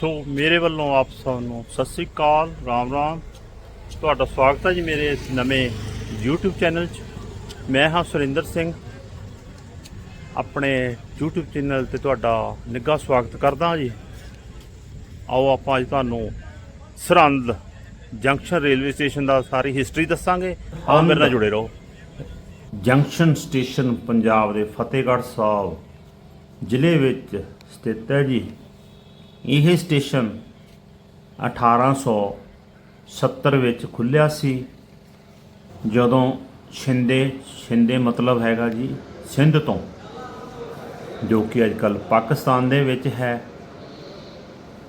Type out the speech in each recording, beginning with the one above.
ਸੋ ਮੇਰੇ ਵੱਲੋਂ ਆਪ ਸਭ ਨੂੰ ਸਤਿ ਸ੍ਰੀ ਅਕਾਲ, ਰਾਮ ਰਾਮ। ਤੁਹਾਡਾ ਸਵਾਗਤ ਹੈ ਜੀ ਮੇਰੇ ਇਸ ਨਵੇਂ YouTube ਚੈਨਲ 'ਚ। ਮੈਂ ਹਾਂ ਸੁਰਿੰਦਰ ਸਿੰਘ। ਆਪਣੇ YouTube ਚੈਨਲ ਤੇ ਤੁਹਾਡਾ ਨਿੱਘਾ ਸਵਾਗਤ ਕਰਦਾ ਜੀ। ਆਓ ਆਪਾਂ ਅੱਜ ਤੁਹਾਨੂੰ ਸਰਹੰਦ ਜੰਕਸ਼ਨ ਰੇਲਵੇ ਸਟੇਸ਼ਨ ਦਾ ਸਾਰੀ ਹਿਸਟਰੀ ਦੱਸਾਂਗੇ। ਆਓ ਮੇਰੇ ਨਾਲ ਜੁੜੇ ਰਹੋ। ਜੰਕਸ਼ਨ ਸਟੇਸ਼ਨ ਪੰਜਾਬ ਦੇ ਫਤਿਹਗੜ੍ਹ ਸਾਹਿਬ ਜ਼ਿਲ੍ਹੇ ਵਿੱਚ ਸਥਿਤ ਹੈ ਜੀ। ਇਹ ਸਟੇਸ਼ਨ 1870 ਵਿੱਚ ਖੁੱਲਿਆ ਸੀ, ਜਦੋਂ ਛਿੰਦੇ ਛਿੰਦੇ ਮਤਲਬ ਹੈਗਾ ਜੀ ਸਿੰਧ ਤੋਂ, ਜੋ ਕਿ ਅੱਜ ਕੱਲ ਪਾਕਿਸਤਾਨ ਦੇ ਵਿੱਚ ਹੈ।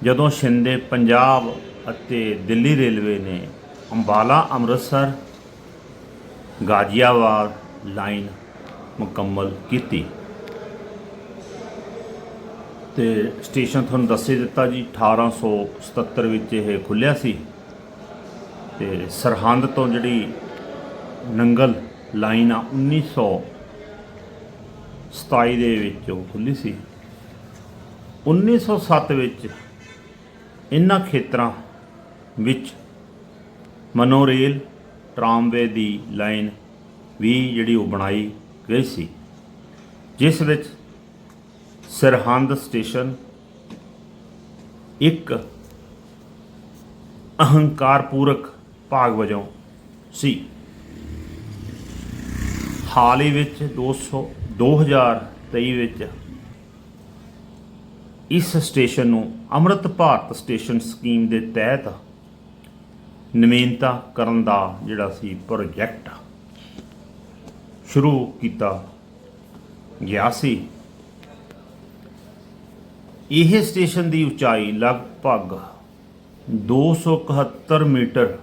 ਜਦੋਂ ਛਿੰਦੇ ਪੰਜਾਬ ਅਤੇ ਦਿੱਲੀ ਰੇਲਵੇ ਨੇ ਅੰਬਾਲਾ, ਅੰਮ੍ਰਿਤਸਰ, ਗਾਜ਼ੀਆਬਾਦ ਲਾਈਨ ਮੁਕੰਮਲ ਕੀਤੀ। ਤੇ ਸਟੇਸ਼ਨ ਤੁਹਾਨੂੰ ਦੱਸੇ ਦਿੱਤਾ ਜੀ 1877 ਵਿੱਚ ਇਹ ਖੁੱਲਿਆ ਸੀ। ਤੇ ਸਰਹੰਦ ਤੋਂ ਜਿਹੜੀ ਨੰਗਲ ਲਾਈਨ ਆ 1927 ਦੇ ਵਿੱਚ ਉਹ ਖੁੱਲੀ ਸੀ। 1907 ਵਿੱਚ ਇਹਨਾਂ ਖੇਤਰਾਂ ਵਿੱਚ ਮਨੋਰੇਲ ਟਰਾਮਵੇ ਦੀ ਲਾਈਨ ਵੀ ਜਿਹੜੀ ਉਹ ਬਣਾਈ ਗਈ ਸੀ, ਜਿਸ ਵਿੱਚ ਸਰਹੰਦ ਸਟੇਸ਼ਨ, ਇੱਕ ਅਹੰਕਾਰਪੂਰਕ ਭਾਗ ਵਜੋਂ ਸੀ। ਹਾਲ ਹੀ ਵਿੱਚ 200 2023 ਵਿੱਚ ਇਸ ਸਟੇਸ਼ਨ ਨੂੰ ਅੰਮ੍ਰਿਤ ਭਾਰਤ ਸਟੇਸ਼ਨ ਸਕੀਮ ਦੇ ਤਹਿਤ ਨਵੀਨਤਾ ਕਰਨ ਦਾ ਜਿਹੜਾ ਸੀ ਪ੍ਰੋਜੈਕਟ ਸ਼ੁਰੂ ਕੀਤਾ ਗਿਆ ਸੀ। ਇਹ ਸਟੇਸ਼ਨ ਦੀ ਉਚਾਈ ਲਗਭਗ 271 ਮੀਟਰ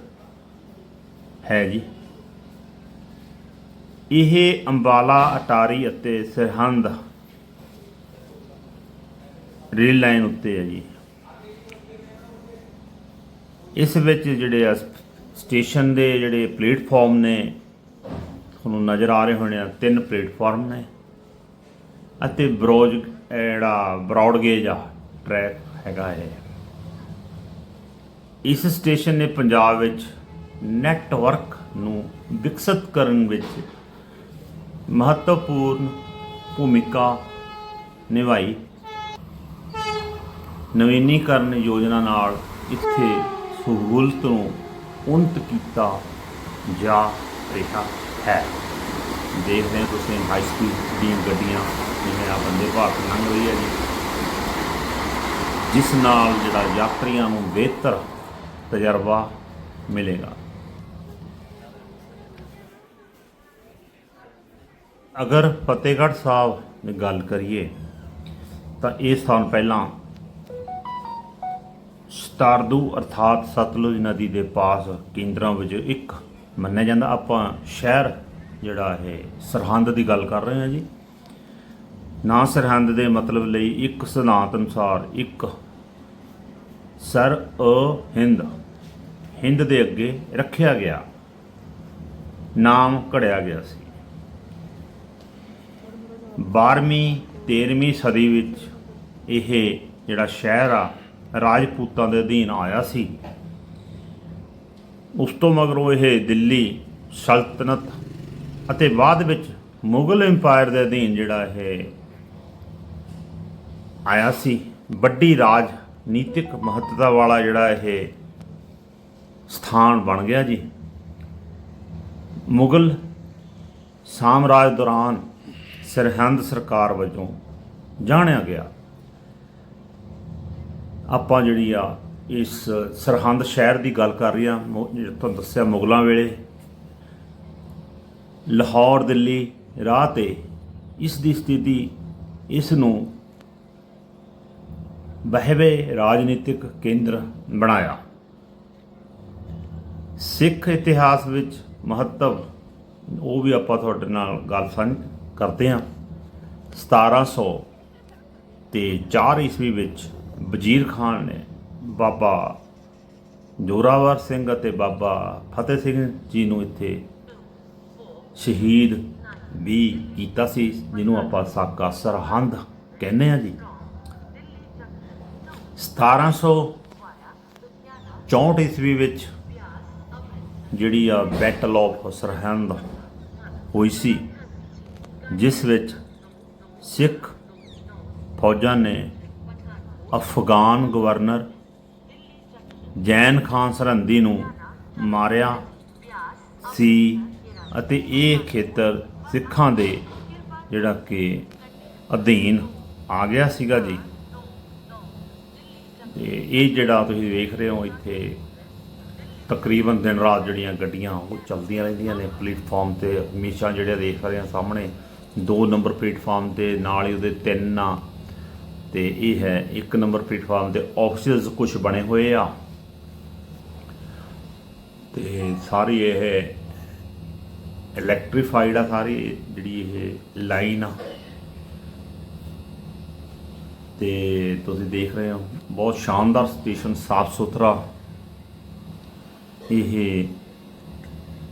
ਹੈ ਜੀ। ਇਹ ਅੰਬਾਲਾ, ਅਟਾਰੀ ਅਤੇ ਸਰਹੰਦ ਰੇਲ ਲਾਈਨ ਉੱਤੇ ਹੈ ਜੀ। ਇਸ ਵਿੱਚ ਜਿਹੜੇ ਆ ਸਟੇਸ਼ਨ ਦੇ ਜਿਹੜੇ ਪਲੇਟਫਾਰਮ ਨੇ, ਤੁਹਾਨੂੰ ਨਜ਼ਰ ਆ ਰਹੇ ਹੋਣੇ ਆ, ਤਿੰਨ ਪਲੇਟਫਾਰਮ ਨੇ ਅਤੇ ਬਰੋਜ ਜਿਹੜਾ ਬ੍ਰੌਡ ਗੇਜ ਆ ਟਰੈਕ ਹੈਗਾ ਇਹ। ਇਸ ਸਟੇਸ਼ਨ ਨੇ ਪੰਜਾਬ ਵਿੱਚ ਨੈਟਵਰਕ ਨੂੰ ਵਿਕਸਿਤ ਕਰਨ ਵਿੱਚ ਮਹੱਤਵਪੂਰਨ ਭੂਮਿਕਾ ਨਿਭਾਈ। ਨਵੀਨੀਕਰਨ ਯੋਜਨਾ ਨਾਲ ਇੱਥੇ ਸਹੂਲਤ ਨੂੰ ਉન્નਤ ਕੀਤਾ ਜਾ ਰਿਹਾ ਹੈ। ਦੇਖਦੇ ਹੋ ਤੁਸੀਂ ਹਾਈ ਸਪੀਡ ਦੀਆਂ ਗੱਡੀਆਂ ਜਿਵੇਂ ਆ ਬੰਦੇ ਭਾਰਤ ਲੰਘ ਰਹੀ ਹੈ ਜੀ। ਜਿਸ ਨਾਲ ਜਿਹੜਾ ਯਾਤਰੀਆਂ ਨੂੰ ਬਿਹਤਰ ਤਜਰਬਾ ਮਿਲੇਗਾ। ਅਗਰ ਫਤਿਹਗੜ੍ਹ ਸਾਹਿਬ ਦੀ ਗੱਲ ਕਰੀਏ, ਤਾਂ ਇਹ ਸਥਾਨ ਪਹਿਲਾਂ ਸਤਾਰਦੂ ਅਰਥਾਤ ਸਤਲੁਜ ਨਦੀ ਦੇ ਪਾਸ ਕੇਂਦਰਾਂ ਵਿੱਚ ਇੱਕ ਮੰਨਿਆ ਜਾਂਦਾ ਆਪਾਂ ਸ਼ਹਿਰ ਜਿਹੜਾ ਇਹ ਸਰਹੰਦ ਦੀ ਗੱਲ ਕਰ ਰਹੇ ਹਾਂ ਜੀ। ਨਾ ਸਰਹੰਦ ਦੇ ਮਤਲਬ ਲਈ ਇੱਕ ਸਿਧਾਂਤ ਅਨੁਸਾਰ ਇੱਕ ਸਰ ਅ ਹਿੰਦ। ਹਿੰਦ ਦੇ ਅੱਗੇ ਰੱਖਿਆ ਗਿਆ। ਨਾਮ ਘੜਿਆ ਗਿਆ ਸੀ। 12ਵੀਂ 13ਵੀਂ ਸਦੀ ਵਿੱਚ ਇਹ ਜਿਹੜਾ ਸ਼ਹਿਰ ਆ, ਰਾਜਪੂਤਾਂ ਦੇ ਅਧੀਨ ਆਇਆ ਸੀ। ਉਸ ਤੋਂ ਮਗਰੋਂ ਇਹ ਦਿੱਲੀ ਸਲਤਨਤ ਅਤੇ ਬਾਅਦ ਵਿੱਚ ਮੁਗਲ ਐਮਪਾਇਰ ਦੇ ਅਧੀਨ ਜਿਹੜਾ ਇਹ ਆਇਆ ਸੀ, ਵੱਡੀ ਰਾਜ, ਨੀਤਿਕ ਮਹੱਤਤਾ ਵਾਲਾ ਜਿਹੜਾ ਇਹ ਸਥਾਨ ਬਣ ਗਿਆ ਜੀ। ਮੁਗਲ ਸਾਮਰਾਜ ਦੌਰਾਨ ਸਰਹੰਦ ਸਰਕਾਰ ਵਜੋਂ ਜਾਣਿਆ ਗਿਆ। ਆਪਾਂ ਜਿਹੜੀ ਆ ਇਸ ਸਰਹੰਦ ਸ਼ਹਿਰ ਦੀ ਗੱਲ ਕਰ ਰਹੇ ਆ ਜਿਹੜਾ ਤੁਹਾਨੂੰ ਦੱਸਿਆ ਮੁਗਲਾਂ ਵੇਲੇ ਲਾਹੌਰ ਦਿੱਲੀ ਰਾਹ ਤੇ ਇਸ ਦੀ ਸਥਿਤੀ, ਇਸ ਨੂੰ ਬਹਿਵੇ ਰਾਜਨੀਤਿਕ ਕੇਂਦਰ ਬਣਾਇਆ। ਸਿੱਖ ਇਤਿਹਾਸ ਵਿੱਚ ਮਹੱਤਵ, ਉਹ ਵੀ ਆਪਾਂ ਤੁਹਾਡੇ ਨਾਲ ਗੱਲ ਸਾਂਝ ਕਰਦੇ ਹਾਂ। 1700 ਤੇ 4 ਈਸਵੀ ਵਿੱਚ ਵਜ਼ੀਰ ਖਾਨ ਨੇ ਬਾਬਾ ਜੋਰਾਵਰ ਸਿੰਘ ਅਤੇ ਬਾਬਾ ਫਤਿਹ ਸਿੰਘ ਜੀ ਨੂੰ ਇੱਥੇ ਸ਼ਹੀਦ ਵੀ ਕੀਤਾ ਸੀ, ਜਿਹਨੂੰ ਆਪਾਂ ਸਾਕਾ ਸਰਹੰਦ ਕਹਿੰਦੇ ਆ ਜੀ। 1764 ਈਸਵੀ ਵਿੱਚ ਜਿਹੜੀ ਆ ਬੈਟਲ ਆਫ ਸਰਹੰਦ ਹੋਈ ਸੀ, ਜਿਸ ਵਿੱਚ ਸਿੱਖ ਫੌਜਾਂ ਨੇ ਅਫਗਾਨ ਗਵਰਨਰ ਜੈਨ ਖਾਨ ਸਰਹੰਦੀ ਨੂੰ ਮਾਰਿਆ ਸੀ। ਅਤੇ ਇਹ ਖੇਤਰ ਸਿੱਖਾਂ ਦੇ ਜਿਹੜਾ ਕਿ ਅਧੀਨ ਆ ਗਿਆ ਸੀਗਾ ਜੀ। ਤੇ ਇਹ ਜਿਹੜਾ ਤੁਸੀਂ ਵੇਖ ਰਹੇ ਹੋ ਇੱਥੇ, ਤਕਰੀਬਨ ਦਿਨ ਰਾਤ ਜਿਹੜੀਆਂ ਗੱਡੀਆਂ ਉਹ ਚੱਲਦੀਆਂ ਰਹਿੰਦੀਆਂ ਨੇ ਪਲੇਟਫਾਰਮ ਤੇ। ਹਮੇਸ਼ਾ ਜਿਹੜੇ ਦੇਖ ਰਹੇ ਆ ਸਾਹਮਣੇ, ਦੋ ਨੰਬਰ ਪਲੇਟਫਾਰਮ ਤੇ, ਨਾਲ ਹੀ ਉਹਦੇ ਤਿੰਨ ਆ। ਤੇ ਇਹ ਹੈ, ਇੱਕ ਨੰਬਰ ਪਲੇਟਫਾਰਮ ਤੇ ਆਫਿਸਸ ਕੁਝ ਬਣੇ ਹੋਏ ਆ। ਤੇ ਸਾਰੀ ਇਹ ਇਲੈਕਟ੍ਰੀਫਾਈਡ ਆ ਸਾਰੀ, ਜਿਹੜੀ ਇਹ ਲਾਈਨ ਆ। ਤੇ ਤੁਸੀਂ ਦੇਖ ਰਹੇ ਹੋ, ਬਹੁਤ ਸ਼ਾਨਦਾਰ ਸਟੇਸ਼ਨ ਸਾਫ਼ ਸੁਥਰਾ ਇਹ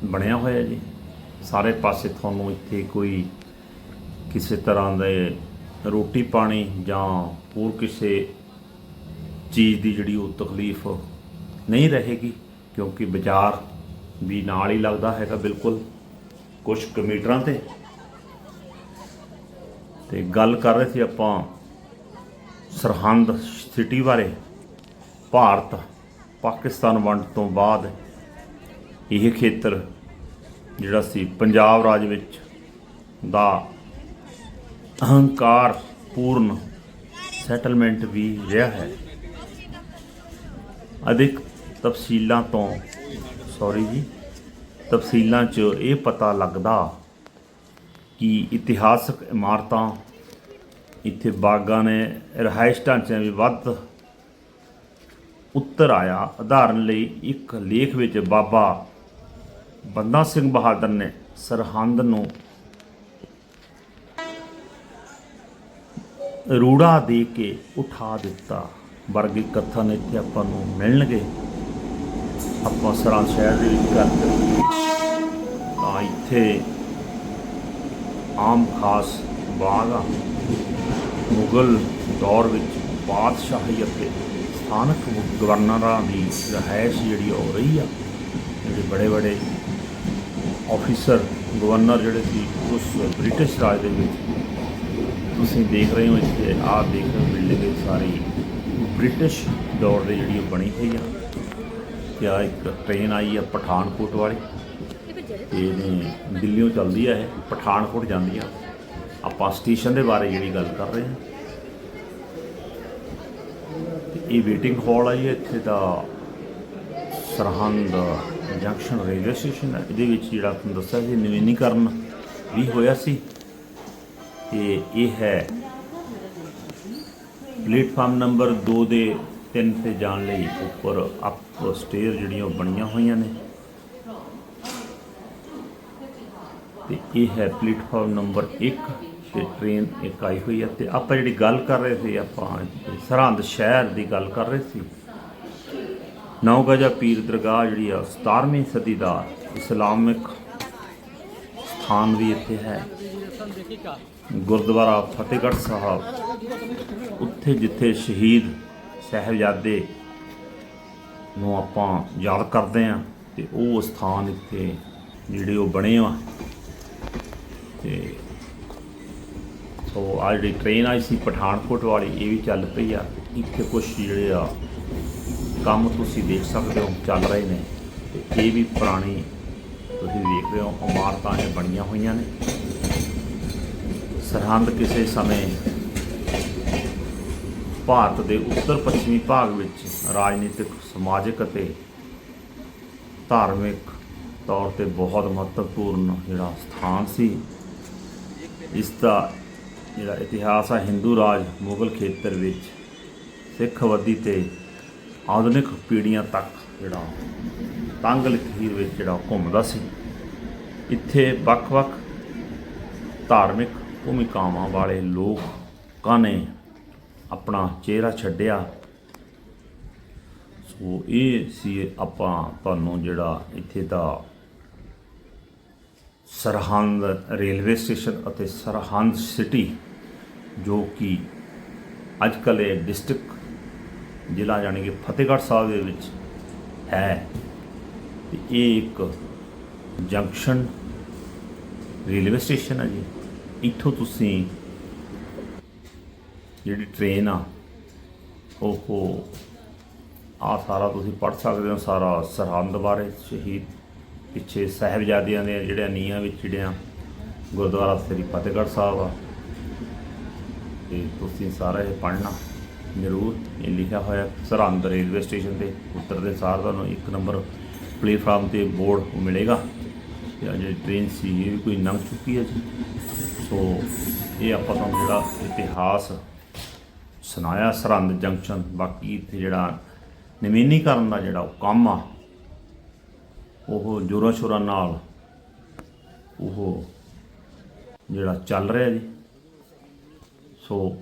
ਬਣਿਆ ਹੋਇਆ ਜੀ। ਸਾਰੇ ਪਾਸੇ ਤੁਹਾਨੂੰ ਇੱਥੇ ਕੋਈ ਕਿਸੇ ਤਰ੍ਹਾਂ ਦੇ ਰੋਟੀ ਪਾਣੀ ਜਾਂ ਹੋਰ ਕਿਸੇ ਚੀਜ਼ ਦੀ ਜਿਹੜੀ ਉਹ ਤਕਲੀਫ ਨਹੀਂ ਰਹੇਗੀ, ਕਿਉਂਕਿ ਬਾਜ਼ਾਰ ਵੀ ਨਾਲ ਹੀ ਲੱਗਦਾ ਹੈਗਾ ਬਿਲਕੁਲ। ਕੁਝ ਕੁ ਤੇ ਤੇ ਗੱਲ ਕਰ ਰਹੇ ਸੀ ਆਪਾਂ ਸਰਹੰਦ ਸਿਟੀ ਬਾਰੇ। ਭਾਰਤ ਪਾਕਿਸਤਾਨ ਵੰਡ ਤੋਂ ਬਾਅਦ ਇਹ ਖੇਤਰ ਜਿਹੜਾ ਸੀ ਪੰਜਾਬ ਰਾਜ ਵਿੱਚ ਦਾ ਅਹੰਕਾਰ ਪੂਰਨ ਸੈਟਲਮੈਂਟ ਵੀ ਰਿਹਾ ਹੈ। ਅਧਿਕ ਤਫਸੀਲਾਂ ਤੋਂ ਸੌਰੀ ਜੀ ਤਫਸੀਲਾਂ 'ਚ ਇਹ ਪਤਾ ਲੱਗਦਾ ਕਿ ਇਤਿਹਾਸਕ ਇਮਾਰਤਾਂ ਇੱਥੇ ਬਾਗਾਂ ਨੇ, ਰਿਹਾਇਸ਼ ਢਾਂਚਿਆਂ ਵੀ ਵੱਧ ਉੱਤਰ ਆਇਆ। ਉਦਾਹਰਨ ਲਈ ਇੱਕ ਲੇਖ ਵਿੱਚ ਬਾਬਾ ਬੰਦਾ ਸਿੰਘ ਬਹਾਦਰ ਨੇ ਸਰਹੰਦ ਨੂੰ ਰੂੜਾ ਦੇ ਕੇ ਉਠਾ ਦਿੱਤਾ। ਵਰਗੇ ਕਥਨ ਇੱਥੇ ਆਪਾਂ ਨੂੰ ਮਿਲਣਗੇ। ਆਪਾਂ ਸਰਹੰਦ ਸ਼ਹਿਰ ਦੇ ਵਿੱਚ ਗੱਲ ਕਰੀਏ ਤਾਂ ਇੱਥੇ ਆਮ ਖਾਸ ਬਾਗ ਆ। ਮੁਗਲ ਦੌਰ ਵਿੱਚ ਬਾਦਸ਼ਾਹੀ ਅਤੇ ਸਥਾਨਕ ਗਵਰਨਰਾਂ ਦੀ ਰਿਹਾਇਸ਼ ਜਿਹੜੀ ਹੋ ਰਹੀ ਆ, ਜਿਹੜੇ ਬੜੇ ਬੜੇ ਆਫੀਸਰ ਗਵਰਨਰ ਜਿਹੜੇ ਸੀ, ਉਸ ਬ੍ਰਿਟਿਸ਼ ਰਾਜ ਦੇ ਵਿੱਚ ਤੁਸੀਂ ਦੇਖ ਰਹੇ ਹੋ ਇੱਥੇ, ਆਹ ਦੇਖ ਰਹੇ ਹੋ, ਬਿਲਡਿੰਗ ਸਾਰੀ ਬ੍ਰਿਟਿਸ਼ ਦੌਰ ਦੇ ਜਿਹੜੀ ਉਹ ਬਣੀ ਹੋਈ ਆ। ਤੇ ਆ ਇੱਕ ਟ੍ਰੇਨ ਆਈ ਆ ਪਠਾਨਕੋਟ ਵਾਲੀ। ਤੇ ਇਹਨੇ ਦਿੱਲੀੋਂ ਚੱਲਦੀ ਆ ਇਹ, ਪਠਾਨਕੋਟ ਜਾਂਦੀ ਆ। ਆਪਾਂ ਸਟੇਸ਼ਨ ਦੇ ਬਾਰੇ ਜਿਹੜੀ ਗੱਲ ਕਰ ਰਹੇ ਹਾਂ ਤੇ ਇਹ ਵੇਟਿੰਗ ਹਾਲ ਆ ਜੀ, ਇੱਥੇ ਦਾ ਸਰਹੰਦ ਜੰਕਸ਼ਨ ਰੇਲਵੇ ਸਟੇਸ਼ਨ ਹੈ ਇਹਦੇ ਵਿੱਚ ਜਿਹੜਾ ਤੁਹਾਨੂੰ ਦੱਸਿਆ ਸੀ, ਨਵੀਨੀਕਰਨ ਵੀ ਹੋਇਆ ਸੀ। ਤੇ ਇਹ ਹੈ ਪਲੇਟਫਾਰਮ ਨੰਬਰ 2 ਦੇ ਤਿੰਨ ਤੇ ਜਾਣ ਲਈ ਉੱਪਰ ਅਪ ਸਟੇਅਰ ਜਿਹੜੀਆਂ ਉਹ ਬਣੀਆਂ ਹੋਈਆਂ ਨੇ। ਤੇ ਇਹ ਹੈ ਪਲੇਟਫਾਰਮ ਨੰਬਰ 1 ਤੇ ਟ੍ਰੇਨ ਇੱਕ ਆਈ ਹੋਈ ਹੈ ਤੇ ਆਪਾਂ ਜਿਹੜੀ ਗੱਲ ਕਰ ਰਹੇ ਸੀ, ਆਪਾਂ ਸਰਹੰਦ ਸ਼ਹਿਰ ਦੀ ਗੱਲ ਕਰ ਰਹੇ ਸੀ। ਨੌ ਗਜਾ ਪੀਰ ਦਰਗਾਹ ਜਿਹੜੀ ਆ 17ਵੀਂ ਸਦੀ ਦਾ ਇਸਲਾਮਿਕ ਸਥਾਨ ਵੀ ਇੱਥੇ ਹੈ। ਗੁਰਦੁਆਰਾ ਫਤਿਹਗੜ੍ਹ ਸਾਹਿਬ, ਉੱਥੇ ਜਿੱਥੇ ਸ਼ਹੀਦ ਸਾਹਿਬਜ਼ਾਦੇ ਨੂੰ ਆਪਾਂ ਯਾਦ ਕਰਦੇ ਆ ਤੇ ਉਹ ਸਥਾਨ ਇੱਥੇ ਜਿਹੜੇ ਉਹ ਬਣੇ ਆ। ਤੇ ਸੋ ਆ ਜਿਹੜੀ ਟ੍ਰੇਨ ਆਈ ਸੀ ਪਠਾਨਕੋਟ ਵਾਲੀ, ਇਹ ਵੀ ਚੱਲ ਪਈ ਆ। ਇੱਥੇ ਕੁਝ ਜਿਹੜੇ ਆ ਕੰਮ ਤੁਸੀਂ ਦੇਖ ਸਕਦੇ ਹੋ, ਚੱਲ ਰਹੇ ਨੇ। ਤੇ ਇਹ ਵੀ ਪੁਰਾਣੀ ਤੁਸੀਂ ਦੇਖ ਰਹੇ ਹੋ, ਇਮਾਰਤਾਂ ਇਹ ਬਣੀਆਂ ਹੋਈਆਂ ਨੇ। ਸਰਹੰਦ ਕਿਸੇ ਸਮੇਂ ਭਾਰਤ ਦੇ ਉੱਤਰ ਪੱਛਮੀ ਭਾਗ ਵਿੱਚ ਰਾਜਨੀਤਿਕ, ਸਮਾਜਿਕ ਅਤੇ ਧਾਰਮਿਕ ਤੌਰ ਤੇ ਬਹੁਤ ਮਹੱਤਵਪੂਰਨ ਜਿਹੜਾ ਸਥਾਨ ਸੀ, ਇਸ ਦਾ ਜਿਹੜਾ ਇਤਿਹਾਸ ਆ ਹਿੰਦੂ ਰਾਜ ਮੁਗਲ ਖੇਤਰ ਵਿੱਚ ਸਿੱਖ ਅਵਧੀ ਤੇ ਆਧੁਨਿਕ ਪੀੜ੍ਹੀਆਂ ਤੱਕ ਜਿਹੜਾ ਤੰਗ ਲਕੀਰ ਵਿੱਚ ਜਿਹੜਾ ਘੁੰਮਦਾ ਸੀ। ਇੱਥੇ ਵੱਖ-ਵੱਖ ਧਾਰਮਿਕ ਭੂਮਿਕਾਵਾਂ ਵਾਲੇ ਲੋਕਾਂ ਨੇ ਆਪਣਾ ਚਿਹਰਾ ਛੱਡਿਆ। ਸੋ ਇਹ ਸੀ ਆਪਾਂ ਤੁਹਾਨੂੰ ਜਿਹੜਾ ਇੱਥੇ ਦਾ ਸਰਹੰਦ ਰੇਲਵੇ ਸਟੇਸ਼ਨ ਅਤੇ ਸਰਹੰਦ ਸਿਟੀ, ਜੋ ਕਿ ਅੱਜ ਕੱਲ੍ਹ ਇਹ ਡਿਸਟ੍ਰਿਕਟ ਜ਼ਿਲ੍ਹਾ ਜਾਣੀ ਕਿ ਫਤਿਹਗੜ੍ਹ ਸਾਹਿਬ ਦੇ ਵਿੱਚ ਹੈ। ਤੇ ਇਹ ਇੱਕ ਜੰਕਸ਼ਨ ਰੇਲਵੇ ਸਟੇਸ਼ਨ ਹੈ ਜੀ। ਇੱਥੋਂ ਤੁਸੀਂ ਜਿਹੜੀ ਟ੍ਰੇਨ ਆ ਉਹ ਆ ਸਾਰਾ ਤੁਸੀਂ ਪੜ੍ਹ ਸਕਦੇ ਹੋ, ਸਾਰਾ ਸਰਹੰਦ ਬਾਰੇ ਸ਼ਹੀਦ ਪਿੱਛੇ ਸਾਹਿਬਜ਼ਾਦਿਆਂ ਦੇ ਜਿਹੜਿਆਂ ਨੀਹਾਂ ਵਿੱਚ ਜਿਹੜਿਆਂ ਗੁਰਦੁਆਰਾ ਸ੍ਰੀ ਫਤਿਹਗੜ੍ਹ ਸਾਹਿਬ ਆ। ਤੇ ਤੁਸੀਂ ਸਾਰਾ ਇਹ ਪੜ੍ਹਨਾ ਜ਼ਰੂਰ, ਇਹ ਲਿਖਿਆ ਹੋਇਆ ਸਰਹੰਦ ਰੇਲਵੇ ਸਟੇਸ਼ਨ ਤੇ ਉੱਤਰਦੇ ਸਾਰ ਤੁਹਾਨੂੰ ਇੱਕ ਨੰਬਰ ਪਲੇਟਫਾਰਮ ਤੇ ਬੋਰਡ ਮਿਲੇਗਾ। ਤੇ ਅਜੇ ਟ੍ਰੇਨ ਸੀ, ਇਹ ਵੀ ਕੋਈ ਲੰਘ ਚੁੱਕੀ ਹੈ ਜੀ। ਸੋ, ਇਹ ਆਪਾਂ ਤੁਹਾਨੂੰ ਜਿਹੜਾ ਇਤਿਹਾਸ ਸੁਣਾਇਆ ਸਰਹੰਦ ਜੰਕਸ਼ਨ, ਬਾਕੀ ਇੱਥੇ ਜਿਹੜਾ ਨਵੀਨੀਕਰਨ ਦਾ ਜਿਹੜਾ ਉਹ ਕੰਮ ਆ, ਉਹ ਜੋਰਾਂ ਸ਼ੋਰਾਂ ਨਾਲ ਉਹ ਜਿਹੜਾ ਚੱਲ ਰਿਹਾ ਜੀ। ਸੋ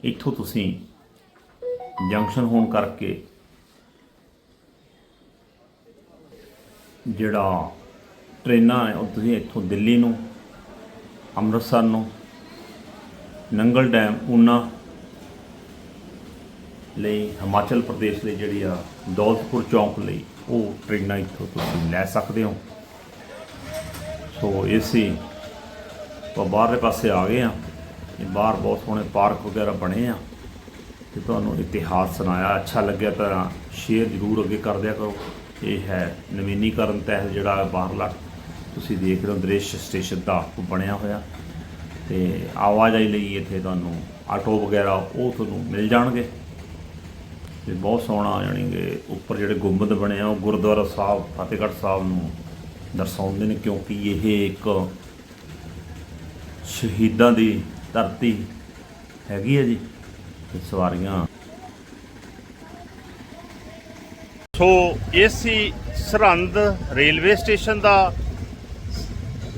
ਇੱਥੋਂ ਤੁਸੀਂ ਜੰਕਸ਼ਨ ਹੋਣ ਕਰਕੇ ਜਿਹੜਾ ਟ੍ਰੇਨਾਂ ਹੈ, ਉਹ ਤੁਸੀਂ ਇੱਥੋਂ ਦਿੱਲੀ ਨੂੰ, ਅੰਮ੍ਰਿਤਸਰ ਨੂੰ, ਨੰਗਲ ਡੈਮ, ਊਨਾ ਲਈ ਹਿਮਾਚਲ ਪ੍ਰਦੇਸ਼ ਲਈ ਜਿਹੜੀ ਆ ਦੌਲਤਪੁਰ ਚੌਂਕ ਲਈ ਉਹ ਟ੍ਰੇਨਾਂ ਇੱਥੋਂ ਤੁਸੀਂ ਲੈ ਸਕਦੇ ਹੋ। ਸੋ ਇਸੇ ਆਪਾਂ ਬਾਹਰਲੇ ਪਾਸੇ ਆ ਗਏ ਆ। ਇਹ ਬਾਹਰ ਬਹੁਤ ਸੋਹਣੇ ਪਾਰਕ ਵਗੈਰਾ ਬਣੇ ਆ। ਤੇ ਤੁਹਾਨੂੰ ਇਤਿਹਾਸ ਸੁਣਾਇਆ, ਅੱਛਾ ਲੱਗਿਆ ਤਾਂ ਸ਼ੇਅਰ ਜ਼ਰੂਰ ਅੱਗੇ ਕਰ ਦਿਆ ਕਰੋ। ਇਹ ਹੈ ਨਵੀਨੀਕਰਨ ਤਹਿਤ ਜਿਹੜਾ ਬਾਹਰਲਾ। ਤੁਸੀਂ ਦੇਖ ਰਹੇ ਹੋ ਦ੍ਰਿਸ਼ ਸਟੇਸ਼ਨ ਦਾ ਬਣਿਆ ਹੋਇਆ। ਤੇ ਆਵਾਜਾਈ ਲਈ ਇੱਥੇ ਤੁਹਾਨੂੰ ਆਟੋ ਵਗੈਰਾ ਉਹ ਤੁਹਾਨੂੰ ਮਿਲ ਜਾਣਗੇ। ਤੇ ਬਹੁਤ ਸੋਹਣਾ ਯਾਨੀ ਕਿ ਉੱਪਰ ਜਿਹੜੇ ਗੁੰਬਦ ਬਣੇ ਆ, ਉਹ ਗੁਰਦੁਆਰਾ ਸਾਹਿਬ, ਫਤਿਹਗੜ੍ਹ ਸਾਹਿਬ ਨੂੰ ਦਰਸਾਉਂਦੇ ਨੇ ਕਿਉਂਕਿ ਇਹ ਇੱਕ ਸ਼ਹੀਦਾਂ ਦੀ ਧਰਤੀ ਹੈਗੀ ਹੈ ਜੀ, ਤੇ ਸਵਾਰੀਆਂ। ਸੋ, ਇਹ ਸਰਹੰਦ ਰੇਲਵੇ ਸਟੇਸ਼ਨ ਦਾ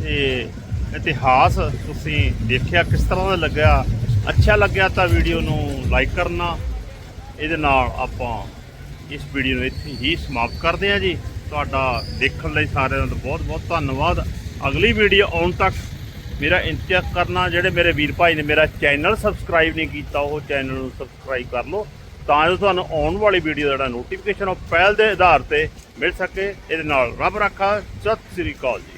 ਇਹ ਇਤਿਹਾਸ। ਤੁਸੀਂ ਦੇਖਿਆ ਕਿਸ ਤਰ੍ਹਾਂ ਦਾ ਲੱਗਿਆ? ਅੱਛਾ ਲੱਗਿਆ ਤਾਂ ਵੀਡੀਓ ਨੂੰ ਲਾਈਕ ਕਰਨਾ। ਇਹਦੇ ਨਾਲ ਆਪਾਂ ਇਸ ਵੀਡੀਓ ਨੂੰ ਇੱਥੇ ਹੀ ਸਮਾਪਤ ਕਰਦੇ ਹਾਂ ਜੀ। ਤੁਹਾਡਾ ਦੇਖਣ ਲਈ ਸਾਰਿਆਂ ਦਾ ਬਹੁਤ ਬਹੁਤ ਧੰਨਵਾਦ। ਅਗਲੀ ਵੀਡੀਓ ਆਉਣ ਤੱਕ ਮੇਰਾ ਇੰਤਜ਼ਾਰ ਕਰਨਾ, ਜਿਹੜੇ ਮੇਰੇ ਵੀਰ ਭਾਈ ਨੇ ਮੇਰਾ ਚੈਨਲ ਸਬਸਕ੍ਰਾਈਬ ਨਹੀਂ ਕੀਤਾ, ਉਹ ਚੈਨਲ ਨੂੰ ਸਬਸਕ੍ਰਾਈਬ ਕਰ ਲਓ। ਤਾਂ ਜੋ ਤੁਹਾਨੂੰ ਆਉਣ ਵਾਲੀ ਵੀਡੀਓ ਦਾ ਜਿਹੜਾ ਨੋਟੀਫਿਕੇਸ਼ਨ ਉਹ ਪਹਿਲ ਦੇ ਆਧਾਰ ਤੇ ਮਿਲ ਸਕੇ। ਇਹਦੇ ਨਾਲ ਰੱਬ ਰੱਖਾ। ਸਤਿ ਸ੍ਰੀ ਅਕਾਲ ਜੀ।